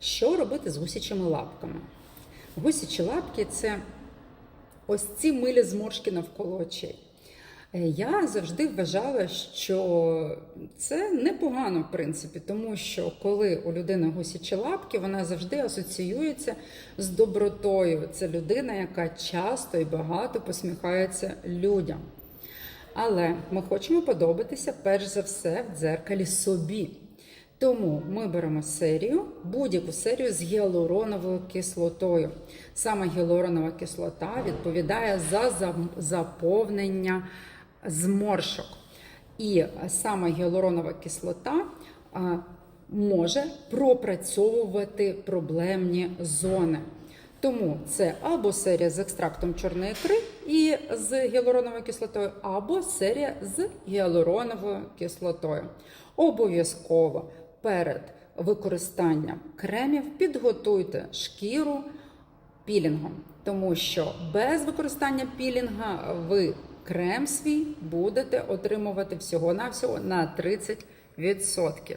Що робити з гусячими лапками? Гусячі лапки це ось ці милі зморшки навколо очей. Е, Я завжди вважала, що це непогано, в принципі, тому що коли у людини гусячі лапки, вона завжди асоціюється з добротою. Це людина, яка часто і багато посміхається людям. Але ми хочемо подобатися перш за все в дзеркалі собі. Тому ми беремо серію, будь-яку серію з гіалуроновою кислотою. Саме гіалуронова кислота відповідає за заповнення зморшок. І саме гіалуронова кислота може пропрацьовувати проблемні зони. Тому це або серія з екстрактом чорної ікри і з гіалуроновою кислотою, або серія з гіалуроновою кислотою. Обов'язково перед використанням кремів підготуйте шкіру пілінгом, тому що без використання пілінга ви крем свій будете отримувати всього-навсього на 30%.